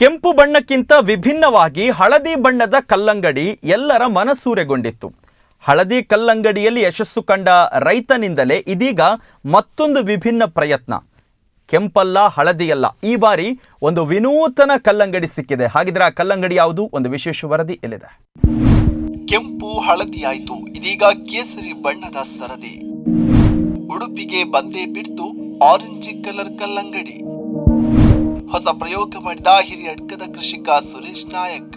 ಕೆಂಪು ಬಣ್ಣಕ್ಕಿಂತ ವಿಭಿನ್ನವಾಗಿ ಹಳದಿ ಬಣ್ಣದ ಕಲ್ಲಂಗಡಿ ಎಲ್ಲರ ಮನಸೂರೆಗೊಂಡಿತ್ತು. ಹಳದಿ ಕಲ್ಲಂಗಡಿಯಲ್ಲಿ ಯಶಸ್ಸು ಕಂಡ ರೈತನಿಂದಲೇ ಇದೀಗ ಮತ್ತೊಂದು ವಿಭಿನ್ನ ಪ್ರಯತ್ನ. ಕೆಂಪಲ್ಲ ಹಳದಿಯಲ್ಲ, ಈ ಬಾರಿ ಒಂದು ವಿನೂತನ ಕಲ್ಲಂಗಡಿ ಸಿಕ್ಕಿದೆ. ಹಾಗಿದ್ರೆ ಆ ಕಲ್ಲಂಗಡಿ ಯಾವುದು? ಒಂದು ವಿಶೇಷ ವರದಿ ಎಲ್ಲಿದೆ? ಕೆಂಪು ಹಳದಿಯಾಯಿತು, ಇದೀಗ ಕೇಸರಿ ಬಣ್ಣದ ಸರದಿ. ಉಡುಪಿಗೆ ಬಂದೇ ಬಿಡ್ತು ಆರೆಂಜ್ ಕಲರ್ ಕಲ್ಲಂಗಡಿ. ಪ್ರಯೋಗ ಮಾಡಿದ ಹಿರಿಯಡ್ಕದ ಕೃಷಿಕ ಸುರೇಶ್ ನಾಯಕ್.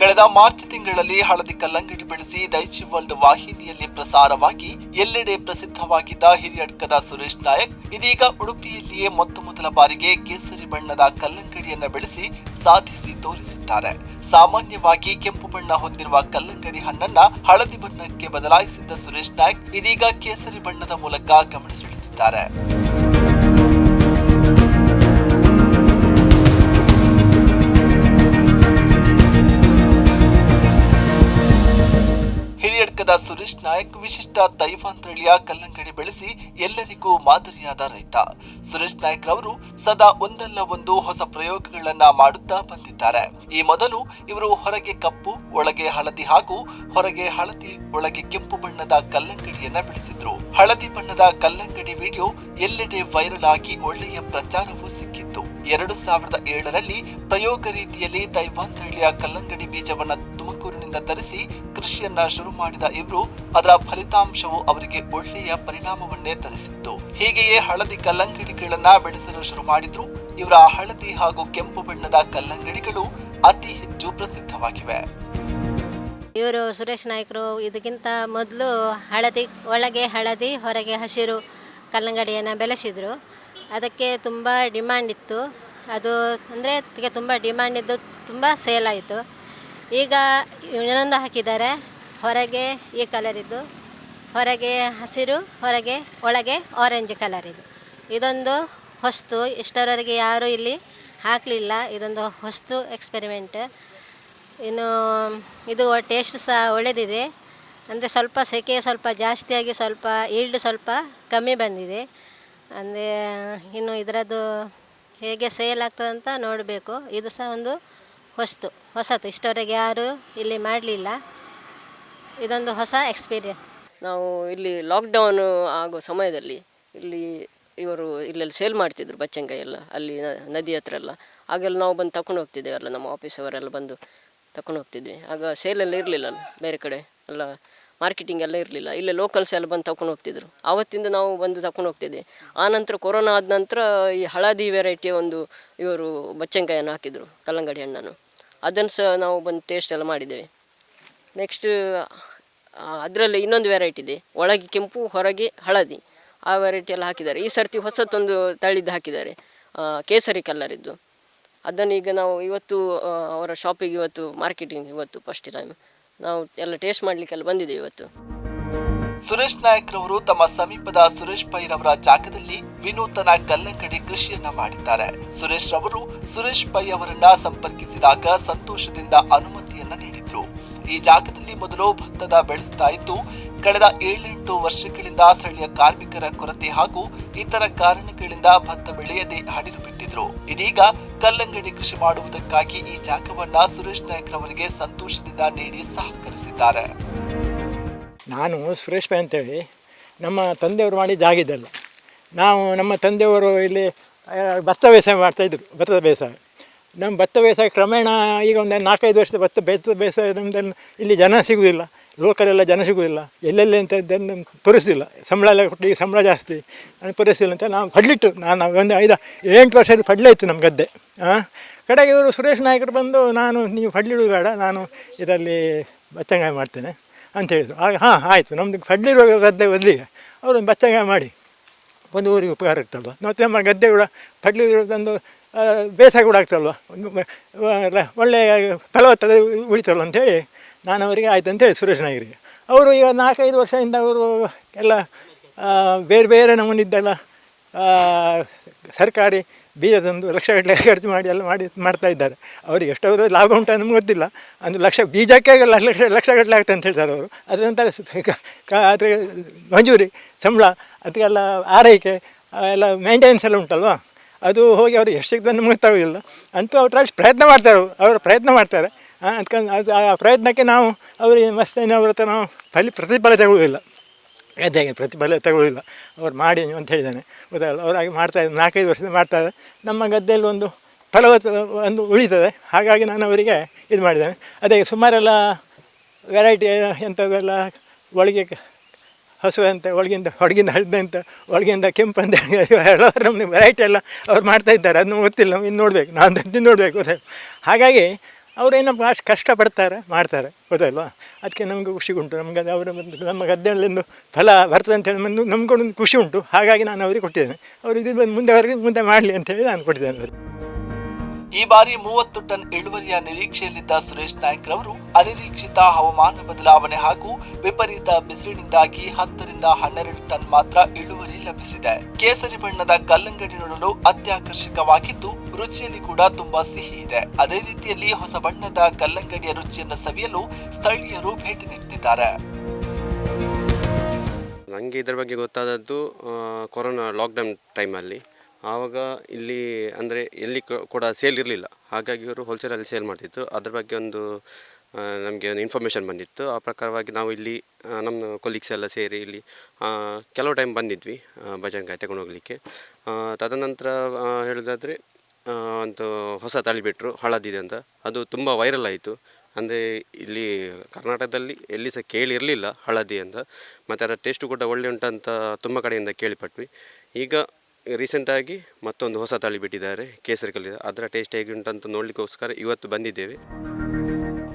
ಕಳೆದ ಮಾರ್ಚ್ ತಿಂಗಳಲ್ಲಿ ಹಳದಿ ಕಲ್ಲಂಗಡಿ ಬೆಳೆಸಿ ದೈಚಿ ವರ್ಲ್ಡ್ ವಾಹಿನಿಯಲ್ಲಿ ಪ್ರಸಾರವಾಗಿ ಎಲ್ಲೆಡೆ ಪ್ರಸಿದ್ಧವಾಗಿದ್ದ ಹಿರಿಯಡ್ಕದ ಸುರೇಶ್ ನಾಯಕ್, ಇದೀಗ ಉಡುಪಿಯಲ್ಲಿಯೇ ಮೊತ್ತ ಮೊದಲ ಬಾರಿಗೆ ಕೇಸರಿ ಬಣ್ಣದ ಕಲ್ಲಂಗಡಿಯನ್ನು ಬೆಳೆಸಿ ಸಾಧಿಸಿ ತೋರಿಸಿದ್ದಾರೆ. ಸಾಮಾನ್ಯವಾಗಿ ಕೆಂಪು ಬಣ್ಣ ಹೊಂದಿರುವ ಕಲ್ಲಂಗಡಿ ಹಣ್ಣನ್ನ ಹಳದಿ ಬಣ್ಣಕ್ಕೆ ಬದಲಾಯಿಸಿದ್ದ ಸುರೇಶ್ ನಾಯ್ಕ್ ಇದೀಗ ಕೇಸರಿ ಬಣ್ಣದ ಮೂಲಕ ಗಮನ ಸೆಳೆದಿದ್ದಾರೆ. ನಾಯಕ್ ತೈವಾನ್ ತಳಿಯ ಕಲ್ಲಂಗಡಿ ಬೆಳೆಸಿ ಎಲ್ಲರಿಗೂ ಮಾದರಿಯಾದ ರೈತ. ಸುರೇಶ್ ನಾಯ್ಕ್ ರವರು ಸದಾ ಒಂದಲ್ಲ ಒಂದು ಹೊಸ ಪ್ರಯೋಗಗಳನ್ನ ಮಾಡುತ್ತಾ ಬಂದಿದ್ದಾರೆ. ಈ ಮೊದಲು ಇವರು ಹೊರಗೆ ಕಪ್ಪು, ಒಳಗೆ ಹಳದಿ ಹಾಗೂ ಹೊರಗೆ ಹಳದಿ, ಒಳಗೆ ಕೆಂಪು ಬಣ್ಣದ ಕಲ್ಲಂಗಡಿಯನ್ನ ಬೆಳೆಸಿದ್ರು. ಹಳದಿ ಬಣ್ಣದ ಕಲ್ಲಂಗಡಿ ವಿಡಿಯೋ ಎಲ್ಲೆಡೆ ವೈರಲ್ ಆಗಿ ಒಳ್ಳೆಯ ಪ್ರಚಾರವೂ ಸಿಕ್ಕಿತ್ತು. ಎರಡು ಸಾವಿರದ ಏಳರಲ್ಲಿ ಪ್ರಯೋಗ ರೀತಿಯಲ್ಲಿ ತೈವಾನ್ ತಳಿಯ ಕಲ್ಲಂಗಡಿ ಬೀಜವನ್ನ ತುಮಕೂರಿನಿಂದ ತರಿಸಿ ಕೃಷಿಯನ್ನ ಶುರು ಮಾಡಿದ ಇವರು ಅದರ ಫಲಿತಾಂಶವು ಅವರಿಗೆ ಒಳ್ಳೆಯ ಪರಿಣಾಮವನ್ನೇ ತರಿಸಿತ್ತು. ಹೀಗೆಯೇ ಹಳದಿ ಕಲ್ಲಂಗಡಿಗಳನ್ನ ಬೆಳೆಸಲು ಶುರು ಮಾಡಿದ್ರು. ಇವರ ಹಳದಿ ಹಾಗೂ ಕೆಂಪು ಬಣ್ಣದ ಕಲ್ಲಂಗಡಿಗಳು ಅತಿ ಹೆಚ್ಚು ಪ್ರಸಿದ್ಧವಾಗಿವೆ. ಇವರು ಸುರೇಶ್ ನಾಯ್ಕರು ಇದಕ್ಕಿಂತ ಮೊದಲು ಹಳದಿ, ಒಳಗೆ ಹಳದಿ, ಹೊರಗೆ ಹಸಿರು ಕಲ್ಲಂಗಡಿಯನ್ನು ಬೆಳೆಸಿದರು. ಅದಕ್ಕೆ ತುಂಬ ಡಿಮ್ಯಾಂಡ್ ಇತ್ತು. ಅದು ಅಂದರೆ, ಅದಕ್ಕೆ ತುಂಬ ಡಿಮ್ಯಾಂಡ್ ಇದ್ದು ತುಂಬ ಸೇಲ್ ಆಯಿತು. ಈಗ ಇನ್ನೊಂದು ಹಾಕಿದ್ದಾರೆ. ಹೊರಗೆ ಈ ಕಲರ್ ಇದ್ದು, ಹೊರಗೆ ಹಸಿರು, ಹೊರಗೆ ಒಳಗೆ ಆರೆಂಜ್ ಕಲರ್ ಇದು. ಇದೊಂದು ಹೊಸ್ತು, ಇಷ್ಟರವರೆಗೆ ಯಾರೂ ಇಲ್ಲಿ ಹಾಕಲಿಲ್ಲ. ಇದೊಂದು ಹೊಸ್ತು ಎಕ್ಸ್ಪೆರಿಮೆಂಟ್ ಇನ್ನು ಇದು ಟೇಸ್ಟ್ ಸಹ ಒಳ್ಳೆದಿದೆ. ಅಂದರೆ ಸ್ವಲ್ಪ ಸೆಕೆ ಸ್ವಲ್ಪ ಜಾಸ್ತಿಯಾಗಿ ಸ್ವಲ್ಪ ಈಲ್ಡ್ ಸ್ವಲ್ಪ ಕಮ್ಮಿ ಬಂದಿದೆ. ಅಂದರೆ ಇನ್ನು ಇದರದ್ದು ಹೇಗೆ ಸೇಲ್ ಆಗ್ತದಂತ ನೋಡಬೇಕು. ಇದು ಸಹ ಒಂದು ಹೊಸ್ತು. ಹೊಸತು. ಇಷ್ಟವರೆಗೆ ಯಾರು ಇಲ್ಲಿ ಮಾಡಲಿಲ್ಲ. ಇದೊಂದು ಹೊಸ ಎಕ್ಸ್ಪೀರಿಯನ್ಸ್ ನಾವು ಇಲ್ಲಿ ಲಾಕ್ಡೌನ್ ಆಗೋ ಸಮಯದಲ್ಲಿ ಇಲ್ಲಿ ಇವರು ಇಲ್ಲೆಲ್ಲ ಸೇಲ್ ಮಾಡ್ತಿದ್ರು ಬಚ್ಚಂಗಾಯಿ ಎಲ್ಲ, ಅಲ್ಲಿ ನದಿ ಹತ್ರ ಎಲ್ಲ. ಆಗೆಲ್ಲ ನಾವು ಬಂದು ತಗೊಂಡು ಹೋಗ್ತಿದ್ದೇವಲ್ಲ, ನಮ್ಮ ಆಫೀಸವರೆಲ್ಲ ಬಂದು ತಕೊಂಡು ಹೋಗ್ತಿದ್ವಿ. ಆಗ ಸೇಲೆಲ್ಲ ಇರಲಿಲ್ಲ ಬೇರೆ ಕಡೆ ಎಲ್ಲ ಮಾರ್ಕೆಟಿಂಗ್ ಎಲ್ಲ ಇರಲಿಲ್ಲ. ಇಲ್ಲೇ ಲೋಕಲ್ಸ್ ಎಲ್ಲ ಬಂದು ತಕೊಂಡು ಹೋಗ್ತಿದ್ರು. ಆವತ್ತಿಂದ ನಾವು ಬಂದು ತಕೊಂಡು ಹೋಗ್ತಿದ್ವಿ. ಆನಂತರ ಕೊರೋನಾ ಆದ ನಂತರ ಈ ಹಳದಿ ವೆರೈಟಿಯ ಒಂದು ಇವರು ಬಚ್ಚಂಗಾಯನ್ನು ಹಾಕಿದರು, ಕಲ್ಲಂಗಡಿ ಹಣ್ಣನ್ನು. ಅದನ್ನು ಸಹ ನಾವು ಬಂದು ಟೇಸ್ಟ್ ಎಲ್ಲ ಮಾಡಿದ್ದೇವೆ. ನೆಕ್ಸ್ಟ್ ಅದರಲ್ಲಿ ಇನ್ನೊಂದು ವೆರೈಟಿ ಇದೆ. ಒಳಗೆ ಕೆಂಪು, ಹೊರಗೆ ಹಳದಿ. ಆ ವೆರೈಟಿ ಎಲ್ಲ ಹಾಕಿದ್ದಾರೆ. ಈ ಸರ್ತಿ ಹೊಸತೊಂದು ತಳಿದ್ದು ಹಾಕಿದ್ದಾರೆ. ಕೇಸರಿ ಕಲ್ಲರಿದ್ದು ಅದನ್ನು ಈಗ ನಾವು ಇವತ್ತು ಅವರ ಶಾಪಿಗೆ ಇವತ್ತು ಮಾರ್ಕೆಟಿಂಗ್ ಇವತ್ತು ಫಸ್ಟ್ ಟೈಮ್ ನಾವು ಎಲ್ಲ ಟೇಸ್ಟ್ ಮಾಡಲಿಕ್ಕೆಲ್ಲ ಬಂದಿದೆ ಇವತ್ತು. ಸುರೇಶ್ ನಾಯಕ್ ರವರು ತಮ್ಮ ಸಮೀಪದ ಸುರೇಶ್ ಪೈ ರವರ ಜಾಗದಲ್ಲಿ ವಿನೂತನ ಕಲ್ಲಂಗಡಿ ಕೃಷಿಯನ್ನ ಮಾಡಿದ್ದಾರೆ. ಸುರೇಶ್ ರವರು ಸುರೇಶ್ ಪೈ ಅವರನ್ನ ಸಂಪರ್ಕಿಸಿದಾಗ ಸಂತೋಷದಿಂದ ಅನುಮತಿಯನ್ನ ನೀಡಿದ್ರು. ಈ ಜಾಗದಲ್ಲಿ ಮೊದಲು ಭತ್ತದ ಬೆಳೆಸ್ತಾ ಇದ್ದು, ಕಳೆದ ಏಳೆಂಟು ವರ್ಷಗಳಿಂದ ಸ್ಥಳೀಯ ಕಾರ್ಮಿಕರ ಕೊರತೆ ಹಾಗೂ ಇತರ ಕಾರಣಗಳಿಂದ ಭತ್ತ ಬೆಳೆಯದೆ ಹಡಿಲು ಬಿಟ್ಟಿದ್ರು. ಇದೀಗ ಕಲ್ಲಂಗಡಿ ಕೃಷಿ ಮಾಡುವುದಕ್ಕಾಗಿ ಈ ಜಾಗವನ್ನ ಸುರೇಶ್ ನಾಯಕ್ ರವರಿಗೆ ಸಂತೋಷದಿಂದ ನೀಡಿ ಸಹಕರಿಸಿದ್ದಾರೆ. ನಾನು ಸುರೇಶ್ ಪೈ ಅಂತೇಳಿ ನಮ್ಮ ತಂದೆಯವರು ಮಾಡಿ ಜಾಗಿದ್ದಲ್ಲ ನಾವು ನಮ್ಮ ತಂದೆಯವರು ಇಲ್ಲಿ ಭತ್ತ ಬೇಸಾಯ ಮಾಡ್ತಾಯಿದ್ರು ಭತ್ತದ ಬೇಸಾಯ. ನಮ್ಮ ಭತ್ತ ಬೇಸಾಯ ಕ್ರಮೇಣ ಈಗ ಒಂದು ನಾಲ್ಕೈದು ವರ್ಷದ ಭತ್ತ ಭತ್ತ ಬೇಸಾಯ ನಮ್ಮದನ್ನು ಇಲ್ಲಿ ಜನ ಸಿಗುವುದಿಲ್ಲ ಲೋಕಲೆಲ್ಲ ಜನ ಸಿಗುವುದಿಲ್ಲ ಎಲ್ಲೆಲ್ಲಿ ಅಂತ ತೋರಿಸಿಲ್ಲ. ಸಂಬಳ ಎಲ್ಲ ಕೊಟ್ಟು ಈಗ ಸಂಬಳ ಜಾಸ್ತಿ ತೋರಿಸಿಲ್ಲ ಅಂತ ನಾವು ಪಡ್ಲಿಟ್ಟು, ನಾನು ಒಂದು ಐದು, ಎಂಟು ವರ್ಷದ ಪಡ್ಲೆ ಇತ್ತು ನಮ್ಮ ಗದ್ದೆ ಹಾಂ ಕಡೆಗೆ ಇವರು ಸುರೇಶ್ ನಾಯಕರು ಬಂದು, ನಾನು, ನೀವು ಪಡ್ಲಿಡುವುದು ಬೇಡ, ನಾನು ಇದರಲ್ಲಿ ಬಚ್ಚಂಗಾಯಿ ಮಾಡ್ತೇನೆ. ಅಂತ ಹೇಳಿದರು. ಆಗ ಹಾಂ, ಆಯಿತು. ನಮ್ಮದು ಕಡ್ಲಿರುವ ಗದ್ದೆ ಬದಲಿಗೆ. ಅವರು ಬಚ್ಚಂಗಾಯಿ ಮಾಡಿ. ಒಂದು ಊರಿಗೆ ಉಪಕಾರ ಆಗ್ತಲ್ವ? ಮತ್ತು ನಮ್ಮ ಗದ್ದೆ ಕೂಡ ಕಡ್ಲಿರೋದೊಂದು ಬೇಸಾಯ ಕೂಡ ಆಗ್ತಲ್ವ? ಒಳ್ಳೆಯ ಫಲವತ್ತತೆ ಉಳಿತಲ್ವ ಅಂತೇಳಿ ನಾನು ಅವರಿಗೆ ಆಯ್ತು ಅಂತೇಳಿ ಸುರೇಶ್ ನಾಯಕರಿಗೆ. ಅವರು ಈಗ ನಾಲ್ಕೈದು ವರ್ಷದಿಂದ ಅವರು ಎಲ್ಲ ಬೇರೆ ಬೇರೆ ನಮೂನಿದ್ದೆಲ್ಲ ಸರ್ಕಾರಿ ಬೀಜ ತಂದು ಲಕ್ಷಗಟ್ಟಲೆ ಖರ್ಚು ಮಾಡಿ ಎಲ್ಲ ಮಾಡಿ ಮಾಡ್ತಾ ಇದ್ದಾರೆ. ಅವರಿಗೆ ಎಷ್ಟೋ ಲಾಭ ಉಂಟು ನಮ್ಗೆ ಗೊತ್ತಿಲ್ಲ. ಅಂದರೆ ಲಕ್ಷ, ಬೀಜಕ್ಕೆ ಲಕ್ಷ ಲಕ್ಷ ಗಟ್ಟಲೆ ಆಗ್ತದೆ ಅಂತ ಹೇಳ್ತಾರೆ ಅವರು. ಅದರಂತ ಅದಕ್ಕೆ ಮಂಜೂರಿ, ಸಂಬಳ ಅದಕ್ಕೆಲ್ಲ ಆರೈಕೆ ಎಲ್ಲ ಮೇಂಟೆನೆನ್ಸ್ ಎಲ್ಲ ಉಂಟಲ್ವಾ? ಅದು ಹೋಗಿ ಅವರು ಎಷ್ಟು ಸಿಗ್ತದೆ ನಮ್ಗೆ ಗೊತ್ತಾಗೋದಿಲ್ಲ. ಅಂತೂ ಅವ್ರ ಪ್ರಯತ್ನ ಮಾಡ್ತಾರೆ ಅವರು. ಪ್ರಯತ್ನ ಮಾಡ್ತಾರೆ. ಅದಕ್ಕೆ ಅದು, ಆ ಪ್ರಯತ್ನಕ್ಕೆ ನಾವು, ಅವರಿಗೆ ಮಸ್ತೇನೆ ಅವ್ರ ಹತ್ರ ನಾವು ಫಲಿ ಪ್ರತಿಫಲ ತಗೊಳ್ಳೋದಿಲ್ಲ ಗದ್ದೆಗೆ ಪ್ರತಿಫಲ ತಗೊಳ್ಳಿಲ್ಲ ಅವ್ರು ಮಾಡಿ ಅಂತ ಹೇಳಿದ್ದಾನೆ ಗೊತ್ತಾಗಲ್ಲ, ಅವ್ರು ಹಾಗೆ ಮಾಡ್ತಾ ಇದ್ದಾರೆ ನಾಲ್ಕೈದು ವರ್ಷದಿಂದ ಮಾಡ್ತಾರೆ ನಮ್ಮ ಗದ್ದೆಯಲ್ಲಿ ಒಂದು ಫಲವತ್ತ ಒಂದು ಉಳಿತದೆ. ಹಾಗಾಗಿ ನಾನು ಅವರಿಗೆ ಇದು ಮಾಡಿದ್ದೇನೆ. ಅದೇ ಸುಮಾರೆಲ್ಲ ವೆರೈಟಿ ಎಂಥದ್ದೆಲ್ಲ ಒಳಗೆ ಹಸು ಅಂತ ಒಳಗಿಂದ ಹೊರಗಿಂದ ಹಳದಂತ ಒಳಗಿಂದ ಕೆಂಪು ಅಂತ ಎಲ್ಲ ವೆರೈಟಿ ಎಲ್ಲ ಅವ್ರು ಮಾಡ್ತಾ ಇದ್ದಾರೆ. ಅದನ್ನು ಗೊತ್ತಿಲ್ಲ. ಇನ್ನು ನೋಡಬೇಕು. ನಾನು ತಿಂದು ನೋಡಬೇಕು. ಹಾಗಾಗಿ ಅವರೇನಪ್ಪ ಅಷ್ಟು ಕಷ್ಟಪಡ್ತಾರೆ, ಮಾಡ್ತಾರೆ, ಗೊತ್ತಲ್ವಾ? ಅದಕ್ಕೆ ನಮಗೆ ಖುಷಿ ಉಂಟು. ನಮ್ಗೆ ಅದು ಅವರ ನಮ್ಮ ಗದ್ದೆಯಲ್ಲಿಂದು ಫಲ ಬರ್ತದೆ ಅಂತ ಹೇಳಿ ನಮ್ಗೊಂದು ಖುಷಿ ಉಂಟು. ಹಾಗಾಗಿ ನಾನು ಅವರಿಗೆ ಕೊಟ್ಟಿದ್ದೇನೆ. ಅವರು ಇದು ಬಂದು ಮುಂದೆ ಅವರಿಗೆ ಮುಂದೆ ಮಾಡಲಿ ಅಂತ ಹೇಳಿ ನಾನು ಕೊಟ್ಟಿದ್ದೇನೆ. ಅವರಿಗೆ ಈ ಬಾರಿ ಮೂವತ್ತು ಟನ್ ಇಳುವರಿಯ ನಿರೀಕ್ಷೆಯಲ್ಲಿದ್ದ ಸುರೇಶ್ ನಾಯ್ಕ್ ರವರು ಅನಿರೀಕ್ಷಿತ ಹವಾಮಾನ ಬದಲಾವಣೆ ಹಾಗೂ ವಿಪರೀತ ಬಿಸಿಲಿನಿಂದಾಗಿ ಹತ್ತರಿಂದ ಹನ್ನೆರಡು ಟನ್ ಮಾತ್ರ ಇಳುವರಿ ಲಭಿಸಿದೆ. ಕೇಸರಿ ಬಣ್ಣದ ಕಲ್ಲಂಗಡಿ ನೋಡಲು ಅತ್ಯಾಕರ್ಷಕವಾಗಿದ್ದು, ರುಚಿಯಲ್ಲಿ ಕೂಡ ತುಂಬಾ ಸಿಹಿ ಇದೆ. ಅದೇ ರೀತಿಯಲ್ಲಿ ಹೊಸ ಬಣ್ಣದ ಕಲ್ಲಂಗಡಿಯ ರುಚಿಯನ್ನು ಸವಿಯಲು ಸ್ಥಳೀಯರು ಭೇಟಿ ನೀಡುತ್ತಿದ್ದಾರೆ ನನಗೆ ಇದರ ಬಗ್ಗೆ ಗೊತ್ತಾದದ್ದು ಕೊರೋನಾ ಲಾಕ್ಡೌನ್ ಟೈಮಲ್ಲಿ ಆವಾಗ ಇಲ್ಲಿ ಅಂದರೆ ಎಲ್ಲಿ ಕೂಡ ಸೇಲ್ ಇರಲಿಲ್ಲ. ಹಾಗಾಗಿ ಇವರು ಹೋಲ್ಸೇಲಲ್ಲಿ ಸೇಲ್ ಮಾಡ್ತಿತ್ತು. ಅದ್ರ ಬಗ್ಗೆ ಒಂದು ನಮಗೆ ಒಂದು ಇನ್ಫಾರ್ಮೇಷನ್ ಬಂದಿತ್ತು. ಆ ಪ್ರಕಾರವಾಗಿ ನಾವು ಇಲ್ಲಿ ನಮ್ಮ ಕೊಲೀಗ್ಸ್ ಎಲ್ಲ ಸೇರಿ ಇಲ್ಲಿ ಕೆಲವು ಟೈಮ್ ಬಂದಿದ್ವಿ ಭಜನಕಾಯಿ ತಗೊಂಡು ಹೋಗಲಿಕ್ಕೆ. ತದನಂತರ ಹೇಳೋದಾದರೆ ಒಂದು ಹೊಸ ತಳಿ ಬಿಟ್ಟರು ಹಳದಿದೆ ಅಂತ. ಅದು ತುಂಬ ವೈರಲ್ ಆಯಿತು. ಅಂದರೆ ಇಲ್ಲಿ ಕರ್ನಾಟಕದಲ್ಲಿ ಎಲ್ಲಿ ಸಹ ಕೇಳಿರಲಿಲ್ಲ ಹಳದಿ ಅಂತ. ಮತ್ತು ಅದರ ಟೇಸ್ಟು ಕೂಡ ಒಳ್ಳೆ ಉಂಟಂತ ತುಂಬ ಕಡೆಯಿಂದ ಕೇಳಿಪಟ್ವಿ. ಈಗ ರೀಸೆಂಟಾಗಿ ಮತ್ತೊಂದು ಹೊಸ ತಳಿ ಬಿಟ್ಟಿದ್ದಾರೆ ಕೇಸರಿ ಕಲ್ಲಿದ ಅದರ ಟೇಸ್ಟ್ ಹೇಗೆ ಉಂಟಂತ ನೋಡಲಿಕ್ಕೋಸ್ಕರ ಇವತ್ತು ಬಂದಿದ್ದೇವೆ.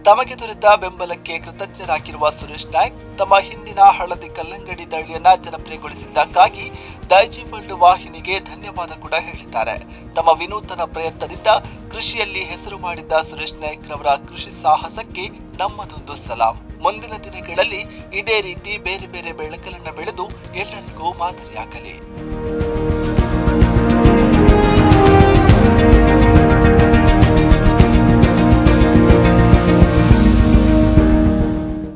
ತಮಗೆ ದೊರೆತ ಬೆಂಬಲಕ್ಕೆ ಕೃತಜ್ಞರಾಗಿರುವ ಸುರೇಶ್ ನಾಯ್ಕ್, ತಮ್ಮ ಹಿಂದಿನ ಹಳದಿ ಕಲ್ಲಂಗಡಿ ತಳಿಯನ್ನ ಜನಪ್ರಿಯಗೊಳಿಸಿದ್ದಕ್ಕಾಗಿ ದೈಜಿ ವರ್ಲ್ಡ್ ವಾಹಿನಿಗೆ ಧನ್ಯವಾದ ಕೂಡ ಹೇಳಿದ್ದಾರೆ. ತಮ್ಮ ವಿನೂತನ ಪ್ರಯತ್ನದಿಂದ ಕೃಷಿಯಲ್ಲಿ ಹೆಸರು ಮಾಡಿದ್ದ ಸುರೇಶ್ ನಾಯ್ಕ್ ರವರ ಕೃಷಿ ಸಾಹಸಕ್ಕೆ ನಮ್ಮದೊಂದು ಸಲಾಂ. ಮುಂದಿನ ದಿನಗಳಲ್ಲಿ ಇದೇ ರೀತಿ ಬೇರೆ ಬೇರೆ ಬೆಳಕಲನ್ನು ಬೆಳೆದು ಎಲ್ಲರಿಗೂ ಮಾದರಿಯಾಗಲಿ.